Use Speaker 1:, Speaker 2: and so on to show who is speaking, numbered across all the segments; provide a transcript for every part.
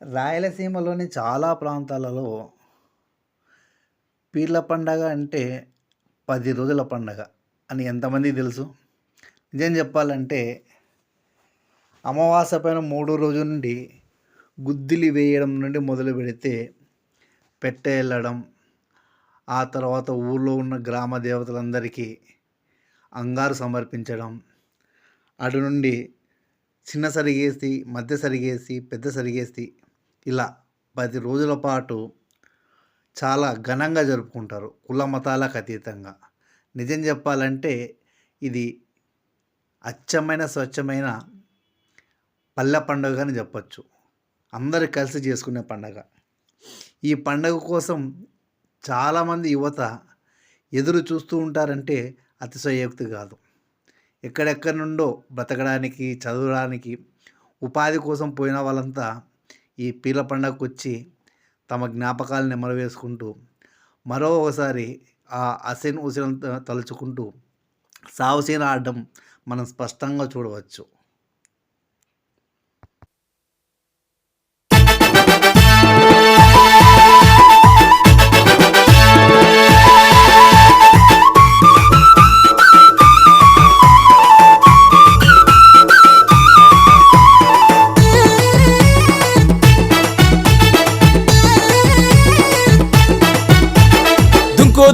Speaker 1: రాయలసీమలోని చాలా ప్రాంతాలలో పీర్ల పండగ అంటే పది రోజుల పండగ అని ఎంతమందికి తెలుసు? నిజం చెప్పాలంటే అమావాస్య పైన మూడో రోజు నుండి గుద్దిలి వేయడం నుండి మొదలు పెడితే పెట్టె వెళ్ళడం ఆ తర్వాత ఊళ్ళో ఉన్న గ్రామ దేవతలందరికీ అంగారు సమర్పించడం అటు నుండి చిన్న సరిగేసి మధ్య సరిగేసి పెద్ద సరిగేసి ఇలా పది రోజుల పాటు చాలా ఘనంగా జరుపుకుంటారు కుల మతాలకు అతీతంగా. నిజం చెప్పాలంటే ఇది అచ్చమైన స్వచ్ఛమైన పల్లె పండుగ అని చెప్పచ్చు. అందరు కలిసి చేసుకునే పండగ. ఈ పండగ కోసం చాలామంది యువత ఎదురు చూస్తూ ఉంటారంటే అతిశయోక్తి కాదు. ఎక్కడెక్కడి నుండో బ్రతకడానికి చదవడానికి ఉపాధి కోసం పోయిన వాళ్ళంతా ఈ పీల పండగకు వచ్చి తమ జ్ఞాపకాలను నెమరవేసుకుంటూ మరో ఒకసారి ఆ అసెన్ హుసేన్ తలుచుకుంటూ సావసీన ఆడడం మనం స్పష్టంగా చూడవచ్చు.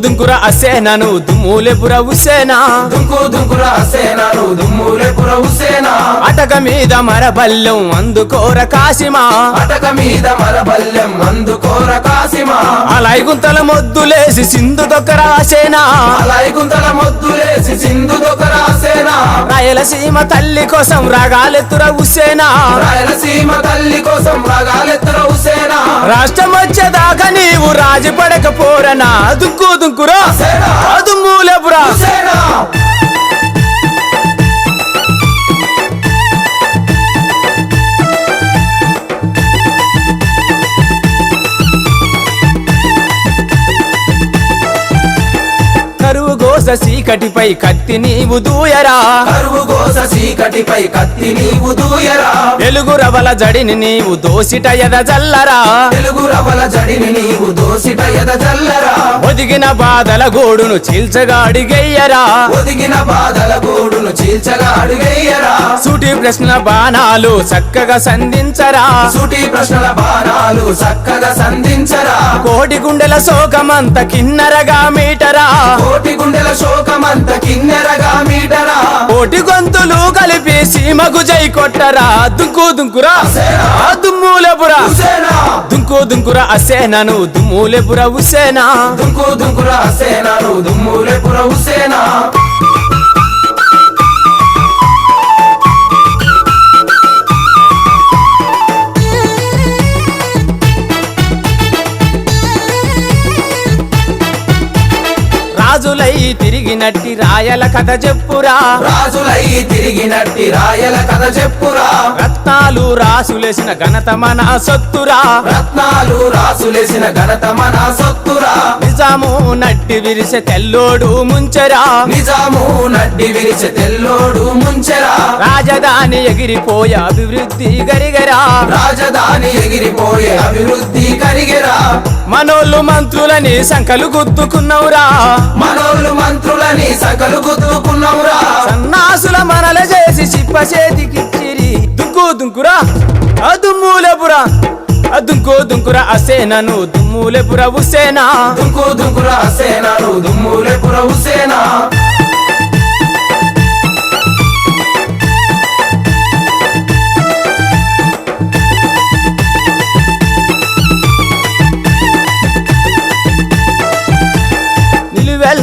Speaker 2: దుంకురా అసేనాను దుమ్ములే బురా ఉసేనా?
Speaker 3: దుంకు దుంకురా అసేనాను.
Speaker 2: అటక మీద మరబల్లెం అందుకోర కాసిమా
Speaker 3: అటక మీద మరబల్లెం అందుకోర కాసిమా
Speaker 2: అలాయి గుంతల మొద్దులేసి సింధు దొక్కర ఆసేనా
Speaker 3: అలాయి గుంతల మొద్దులేసి సింధు దొకర సేనా
Speaker 2: రాయలసీమ తల్లి కోసం రాగాలెత్తుర ఉసేనా
Speaker 3: రాయలసీమ తల్లి కోసం రాగాలెత్తర హుసేనా
Speaker 2: రాష్ట్రం వచ్చేదాకా నీవు రాజు పడకపోరనా దుంకు దుంకురా.
Speaker 3: సేనా
Speaker 2: గోస సీకటిపై కత్తి నీవు దూయరా.
Speaker 3: కరువు గోస చీకటిపై కత్తి నీవు దూయరా.
Speaker 2: వెలుగు రవల జడిని నీవు దోసిట ఎద జల్లరా.
Speaker 3: తెలుగు రవల జడిని నీవు దోసిట ఎద జల్లరా.
Speaker 2: ఒదిగిన బాధల గోడును చీల్చగా అడిగెయ్యరా.
Speaker 3: ఒదిగిన బాధల గూడును చీల్చగా అడుగేయరా
Speaker 2: సూటి ప్రశ్న బాణాలు చక్కగా సంధించరా.
Speaker 3: సూటి ప్రశ్నల బాణాలు చక్కగా సంధించరా.
Speaker 2: కోటి గుండెల శోకమంత కిన్నరగా మీటరా.
Speaker 3: కోటి గుండెల శోకమంత కిన్నెరగా మీటరా.
Speaker 2: కోటి గొంతులు కలిపి సీమకు జై కొట్టరా. దుంకు దుంకురా. దుమ్ములెపురా దుంకు దుంకుర అసేనను. దుమ్ములెపుర ఉసేనా.
Speaker 3: దుంకు దుంకుర సేనను దుమ్ములే పుర
Speaker 2: రాజులై తిరిగినట్టి రాయల కథ చెప్పురా.
Speaker 3: రాజులై తిరిగినట్టి రాయల కథ చెప్పురా.
Speaker 2: రత్నాలు రాసులేసిన ఘనత మన సొత్తురా.
Speaker 3: రత్నాలు రాసులేసిన ఘనత మన సొత్తురా.
Speaker 2: నిజాము నట్టి విరిసె తెల్లోడు ముంచెరా.
Speaker 3: నిజాము నడ్డి విరిచె తెల్లోడు ముంచెరా.
Speaker 2: రాజధాని ఎగిరిపోయే అభివృద్ధి గరిగరా.
Speaker 3: రాజధాని ఎగిరిపోయే అభివృద్ధి కరిగెరా
Speaker 2: మనోళ్ళు మంత్రులని సంకలు గుద్దుకున్నవురా
Speaker 3: మనోళ్ళు మంత్రులని సకలు గుద్దుకున్నవురా.
Speaker 2: సన్నాసుల మనల చేసి చిప్ప చేతికిచ్చిరి. దుంకు దుంకురా ఆ దుమ్ములెపురా ఆ దుంకు దుంకురా అసేనను దుమ్ములెపుర ఉసేనా.
Speaker 3: దుంకు దుంకుర సేనను దుమ్ములే పుర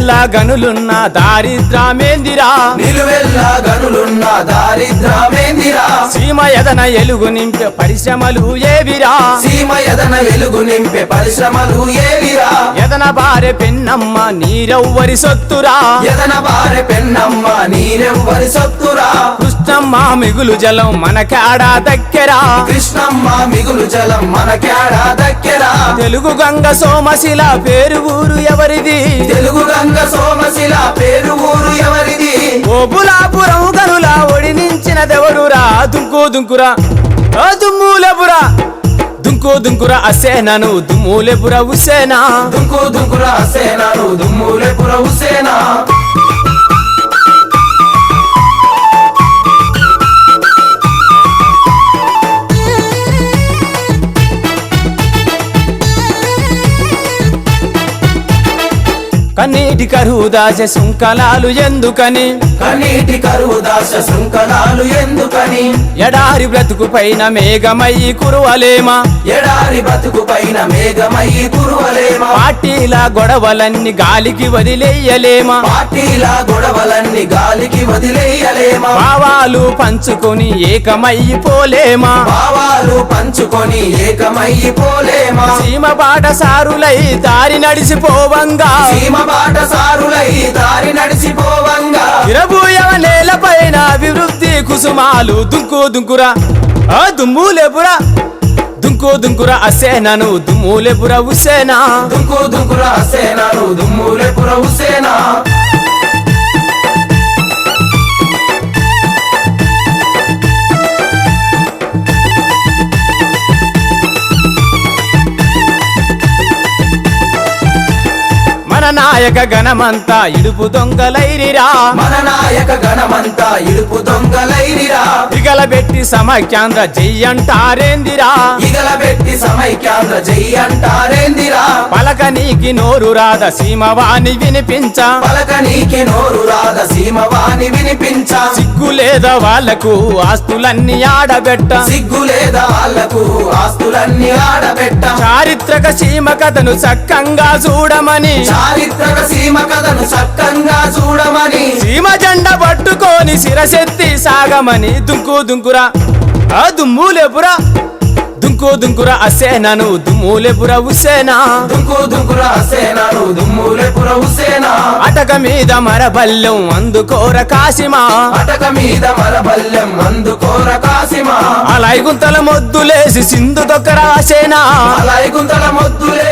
Speaker 2: నిలువెల్లా గనులున్న దారిద్రమేందిరా?
Speaker 3: నిలువెల్లా గనులున్న దారిద్రమేందిరా?
Speaker 2: సీమ ఎదన ఎలుగు నింపే పరిశ్రమలు ఏవిరా?
Speaker 3: సీమ ఎదన వెలుగు నింపే పరిశ్రమలు ఏవిరా?
Speaker 2: ఎదన బారె పెన్నమ్మ నీరెవ్వరి సొత్తురా?
Speaker 3: ఎదన బారె పెన్నమ్మ నీరెవ్వరి సొత్తురా?
Speaker 2: కృష్ణమ్మ మిగులు జలం మనకాడా దక్కెరా?
Speaker 3: కృష్ణమ్మ మిగులు జలం మనకేడా దక్కెరా?
Speaker 2: తెలుగు గంగ సోమశిల పేరు ఊరు ఎవరిది?
Speaker 3: తెలుగు గంగ సోమశిల పేరు ఊరు ఎవరిది?
Speaker 2: ఓపులాపురం గనుల ఒడినించిన దెవడురా దుంకు దుంకురా. ఆ దుమ్ములపురా దుంకు దుంకురా దుంకుర అసేనను దుమ్ములెపుర ఉసేనా.
Speaker 3: దుంకు దుంకుర సేనను దుమ్ములెపుర ఉసేనా.
Speaker 2: కన్నీటి కరువు దాస సుంకలాలు ఎందుకని?
Speaker 3: కన్నీటి కరువు దాస శృంఖలాలు ఎందుకని?
Speaker 2: ఎడారి బ్రతుకు పైన మేఘమయ్యి కురువలేమా?
Speaker 3: ఎడారి బతుకు పైన మేఘమయ్యి కురువలేమా?
Speaker 2: పార్టీల గొడవలన్నీ గాలికి వదిలేయలేమా?
Speaker 3: పార్టీల గొడవలన్నీ గాలికి వదిలేయలేమా?
Speaker 2: భావాలు పంచుకొని ఏకమయ్యి పోలేమా
Speaker 3: భావాలు పంచుకొని ఏకమయ్యి పోలేమా
Speaker 2: సీమ పాఠశారులై దారి నడిచిపోవంగా.
Speaker 3: సీమ బాట సారులై దారి నడిచిపోవంగా.
Speaker 2: ఇరబూయవ నేలపైన అభివృద్ధి కుసుమాలు దుంకు దుంకురా. ఆ దుమ్ములెపురా దుంకు దుంకురా అసేనను దుమ్ములెపుర ఉసేనా?
Speaker 3: దుంకు దుంకుర సేనను దుమ్ములెపుర హుసేనా
Speaker 2: మన నాయక గణమంతా ఇడుపు దొంగలైరిరా.
Speaker 3: మన నాయక గణమంతా ఇడుపు దొంగలైరిరా
Speaker 2: దిగలబెట్టి సమైక్యాంధ్ర చెయ్యంటారేందిరా
Speaker 3: ఇగలబెట్టి సమైక్యాంధ్ర జై అంటారేందిరా
Speaker 2: పలక నీకి నోరు రాద సీమవాణి వినిపించ.
Speaker 3: పలక నీకి నోరు రాద సీమవాణి వినిపించ.
Speaker 2: సిగ్గు లేదా వాళ్ళకు ఆస్తులన్నీ ఆడబెట్ట.
Speaker 3: సిగ్గు లేదా వాళ్ళకు ఆస్తులన్నీ ఆడబెట్ట.
Speaker 2: చారిత్రక సీమ కథను చక్కంగా చూడమని.
Speaker 3: చారిత్రక సీమ కథను చక్కంగా చూడమని.
Speaker 2: సీమ జెండ పట్టుకొని శిరసెత్తి సాగమని దుంకు దుంకురా. ఆ దుమ్ములెపురా దుంకు దుంకురా అసేనను దుమ్ములెపుర ఉసేనా.
Speaker 3: దుంకు దుంకుర సేనను దుమ్ములెపుర హుసేనా
Speaker 2: అటక మీద మరబల్లం అందుకోర కాసిమా
Speaker 3: అటక మీద మరబల్యం అందుకోర కాసిమా
Speaker 2: అలాగుంతల మొద్దులేసి సింధు దొక్కరాసేనా
Speaker 3: అలాయి గుంతల మొద్దులేసి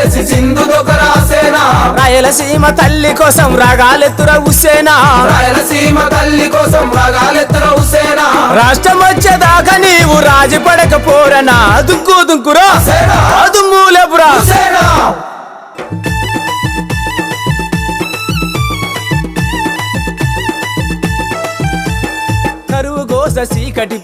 Speaker 2: రాయలసీమ తల్లి కోసం రాగాలెత్తుర ఉసేనా?
Speaker 3: రాయలసీమ తల్లి కోసం రగాలెత్తర హుసేనా
Speaker 2: రాష్ట్రం వచ్చేదాకా నీవు రాజీ పడకపోరనా దుంకు దుంకురా? దుమ్ములెపురా కరువు గోస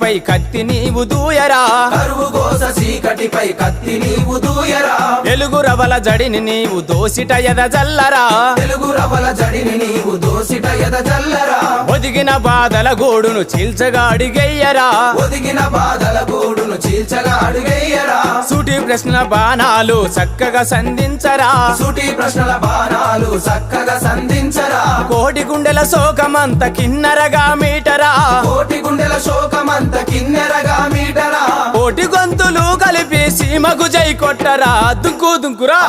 Speaker 2: చీకటిపై కత్తి నీవు దూయరా.
Speaker 3: కరువు గోస చీకటిపై కత్తి నీవు దూయరా.
Speaker 2: వెలుగు రవల జడిని నీవు దోసిట ఎద జల్లరా.
Speaker 3: తెలుగు రవల జడిని నీవు దోసిట ఎద జల్లరా.
Speaker 2: ఒదిగిన బాధల గోడును చీల్చగా అడిగెయ్యరా.
Speaker 3: ఒదిగిన బాధల గూడును చీల్చగా అడుగేయరా
Speaker 2: సూటి ప్రశ్న బాణాలు చక్కగా సంధించరా.
Speaker 3: సూటి ప్రశ్నల బాణాలు చక్కగా సంధించరా.
Speaker 2: కోటి గుండెల శోకమంత కిన్నరగా మీటరా.
Speaker 3: కోటి గుండెల శోకమంత కిన్నెరగా మీటరా?
Speaker 2: కోటి గొంతులు కలిపి సీమకు జై కొట్టరా? దుంకు దుంకురా?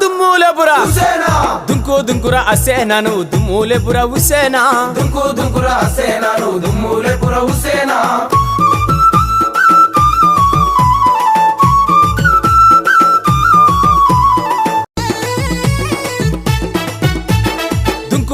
Speaker 2: దుమ్ములెపురా దుంకు దుంకురా అసేనను దుమ్ములెపుర ఉసేనా?
Speaker 3: దుంకు దుంకుర సేనను దుమ్ములెపుర హుసేనా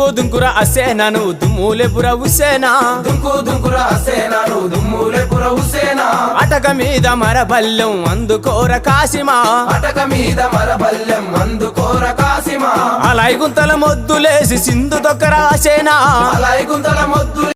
Speaker 2: దుంకు దుంకురా అసేనను దుమ్ములెపుర ఉసేనా
Speaker 3: దుంకు దుంకుర సేనను దుమ్ములెపుర హుసేనా
Speaker 2: అటక మీద మరబల్లం అందుకోర కాసిమా
Speaker 3: అటక మీద మరబల్యం అందుకోర కాసిమా
Speaker 2: అలాగుంతల మొద్దులేసి సింధు దొక్కరాసేనా
Speaker 3: అలాయి గుంతల మొద్దు